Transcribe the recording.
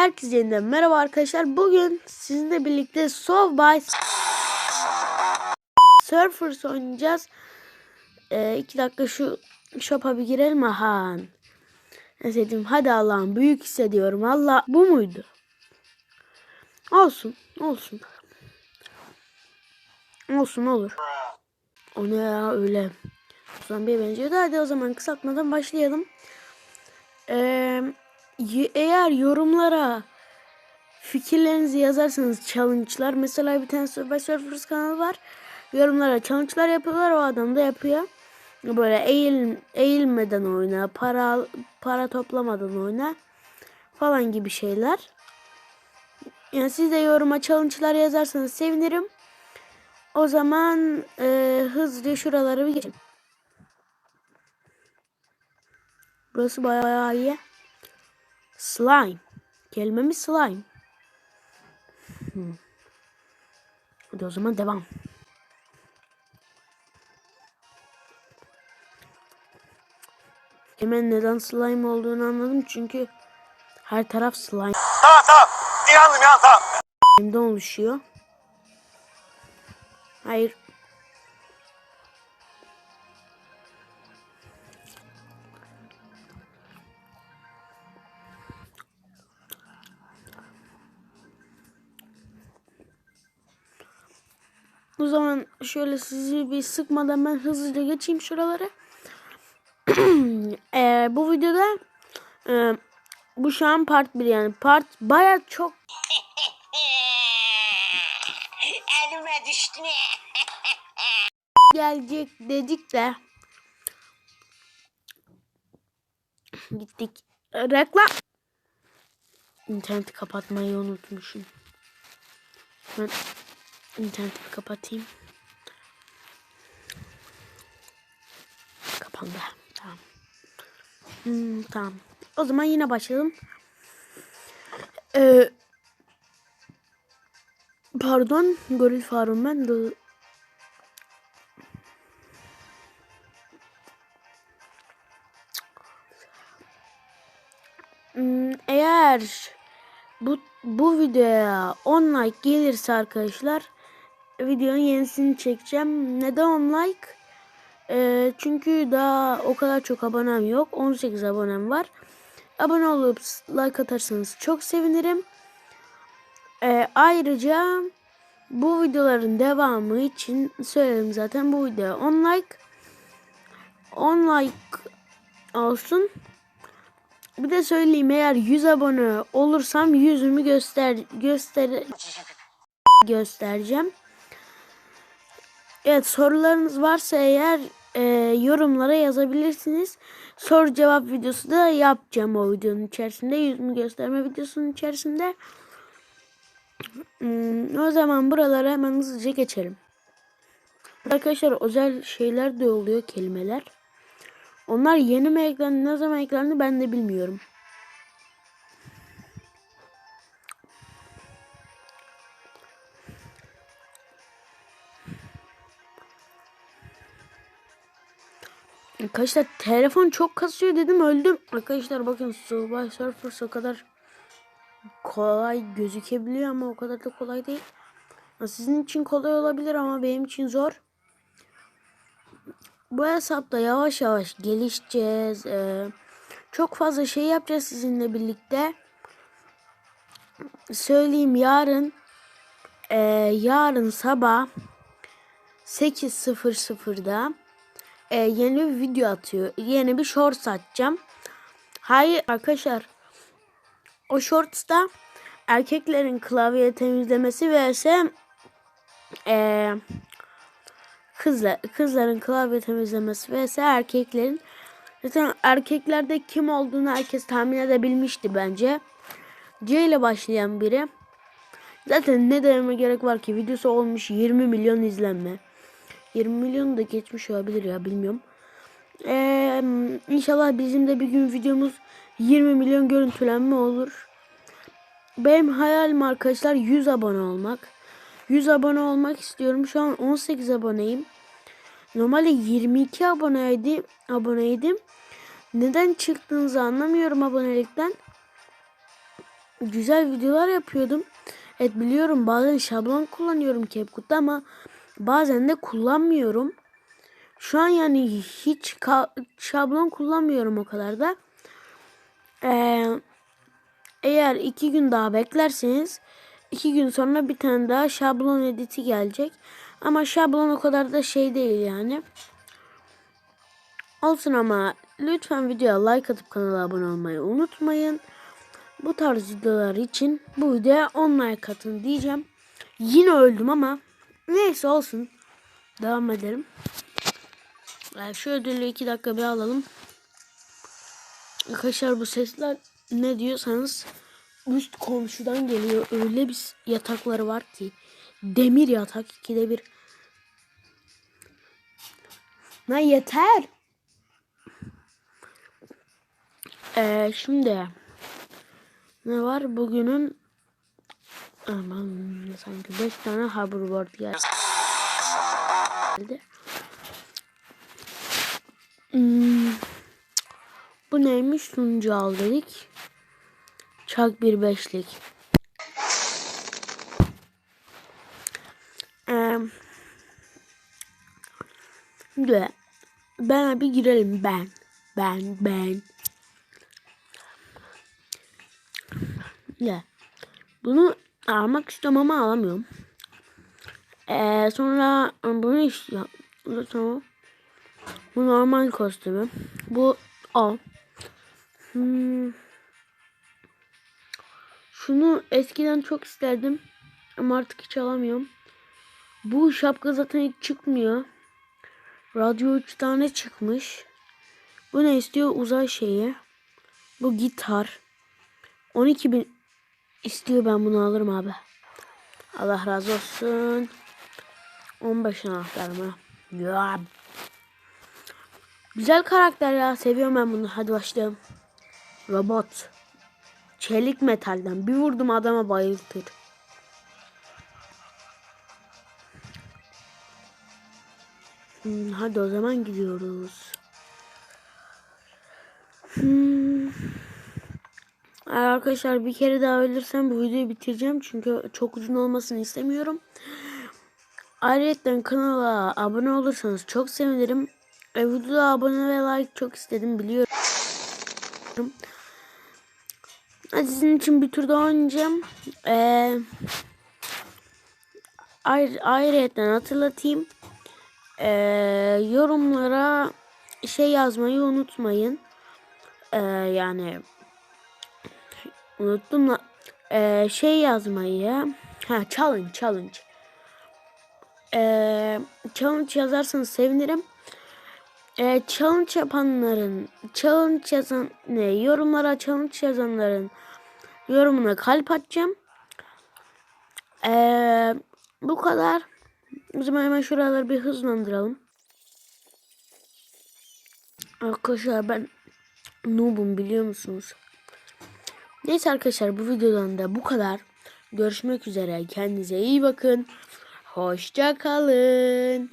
Herkese yeniden merhaba arkadaşlar. Bugün sizinle birlikte Sov by Surfers oynayacağız. Ee, iki dakika şu shop'a bir girelim. Aha. Dedim hadi Allah'ım büyük hissediyorum. Allah bu muydu? Olsun. Olsun. Olsun olur. O ne ya öyle. Zombiye benziyordu. Hadi o zaman kısaltmadan başlayalım. Ee, y- eğer yorumlara fikirlerinizi yazarsanız challenge'lar. Mesela bir tane Survivor Surfers kanalı var. Yorumlara challenge'lar yapıyorlar. O adam da yapıyor. Böyle eğil, eğilmeden oyna, para para toplamadan oyna falan gibi şeyler. Yani siz de yoruma challenge'lar yazarsanız sevinirim. O zaman e, hızlıca şuraları bir geçelim. Burası bayağı iyi. Slime. Kelimemiz slime. Hmm. Hadi o zaman devam. Hemen neden slime olduğunu anladım çünkü her taraf slime. Tamam tamam. İnandım ya tamam. Slime'den oluşuyor. Hayır. Şöyle sizi bir sıkmadan ben hızlıca geçeyim şuraları. Eee, bu videoda eee, bu şu an part 1 yani. Part baya çok Elime düştü. gelecek dedik de. Gittik. Reklam. İnterneti kapatmayı unutmuşum. Ben interneti kapatayım kapandı tamam hmm, tamam o zaman yine başlayalım ee, pardon goril farım ben de Hmm, Eğer bu bu videoya 10 like gelirse arkadaşlar videonun yenisini çekeceğim. Neden 10 like? Ee, çünkü daha o kadar çok abonem yok. 18 abonem var. Abone olup like atarsanız çok sevinirim. Ee, ayrıca bu videoların devamı için söyledim zaten bu videoya 10 like 10 like olsun. Bir de söyleyeyim eğer 100 abone olursam yüzümü göster göster göstereceğim. Evet sorularınız varsa eğer e, yorumlara yazabilirsiniz. Soru cevap videosu da yapacağım o videonun içerisinde. Yüzümü gösterme videosunun içerisinde. Hmm, o zaman buralara hemen hızlıca geçelim. Arkadaşlar özel şeyler de oluyor kelimeler. Onlar yeni mi eklendi ne zaman eklendi ben de bilmiyorum. Arkadaşlar telefon çok kasıyor dedim öldüm. Arkadaşlar bakın Subway Surfers o kadar kolay gözükebiliyor ama o kadar da kolay değil. Sizin için kolay olabilir ama benim için zor bu hesapta yavaş yavaş gelişeceğiz. Ee, çok fazla şey yapacağız sizinle birlikte. Söyleyeyim yarın e, yarın sabah 8.00'da e, yeni bir video atıyor. Yeni bir shorts atacağım. Hayır arkadaşlar o shorts'ta erkeklerin klavye temizlemesi vs eee kızlar kızların klavye temizlemesi vs erkeklerin zaten erkeklerde kim olduğunu herkes tahmin edebilmişti bence. C ile başlayan biri. Zaten ne dememe gerek var ki videosu olmuş 20 milyon izlenme. 20 milyon da geçmiş olabilir ya bilmiyorum. Ee, inşallah bizim de bir gün videomuz 20 milyon görüntülenme olur. Benim hayalim arkadaşlar 100 abone olmak. 100 abone olmak istiyorum. Şu an 18 aboneyim. Normalde 22 aboneydim. aboneydim. Neden çıktığınızı anlamıyorum abonelikten. güzel videolar yapıyordum. Evet biliyorum bazen şablon kullanıyorum CapCut'ta ama bazen de kullanmıyorum. Şu an yani hiç şablon kullanmıyorum o kadar da. Ee, eğer iki gün daha beklerseniz iki gün sonra bir tane daha şablon editi gelecek. Ama şablon o kadar da şey değil yani. Olsun ama lütfen videoya like atıp kanala abone olmayı unutmayın. Bu tarz videolar için bu videoya 10 like atın diyeceğim. Yine öldüm ama neyse olsun. Devam edelim. Yani şu ödülü 2 dakika bir alalım. Arkadaşlar bu sesler ne diyorsanız üst komşudan geliyor. Öyle bir yatakları var ki. Demir yatak ikide bir. Na yeter. Ee, şimdi ne var bugünün aman sanki 5 tane hoverboard geldi. Hmm, bu neymiş sunucu al dedik. Çak bir beşlik. Ee, ben bir girelim ben. Ben ben. Ya. Bunu almak istiyorum ama alamıyorum. Ee, sonra bunu işte sonra bu normal kostümü. Bu o. Hmm. Şunu eskiden çok isterdim ama artık hiç alamıyorum. Bu şapka zaten hiç çıkmıyor. Radyo 3 tane çıkmış. Bu ne istiyor? Uzay şeyi. Bu gitar. 12 bin istiyor ben bunu alırım abi. Allah razı olsun. 15 anahtar mı? Ya. Güzel karakter ya. Seviyorum ben bunu. Hadi başlayalım. Robot. Çelik metalden. Bir vurdum adama bayıltır. Hmm, hadi o zaman gidiyoruz. Hmm. Eğer Arkadaşlar bir kere daha ölürsem bu videoyu bitireceğim. Çünkü çok uzun olmasını istemiyorum. Ayrıca kanala abone olursanız çok sevinirim. E, videoda abone ve like çok istedim biliyorum. Hadi Sizin için bir tur daha oynayacağım. Ee, ayrı, ayrıca hatırlatayım. Ee, yorumlara şey yazmayı unutmayın. Ee, yani unuttum la. Ee, şey yazmayı. Ha challenge challenge. Ee, challenge yazarsanız sevinirim. Ee, challenge yapanların challenge yazan ne yorumlara challenge yazanların yorumuna kalp atacağım. Ee, bu kadar. Zaman hemen şuraları bir hızlandıralım. Arkadaşlar ben noobum biliyor musunuz? Neyse arkadaşlar bu videodan da bu kadar. Görüşmek üzere. Kendinize iyi bakın. Hoşça kalın.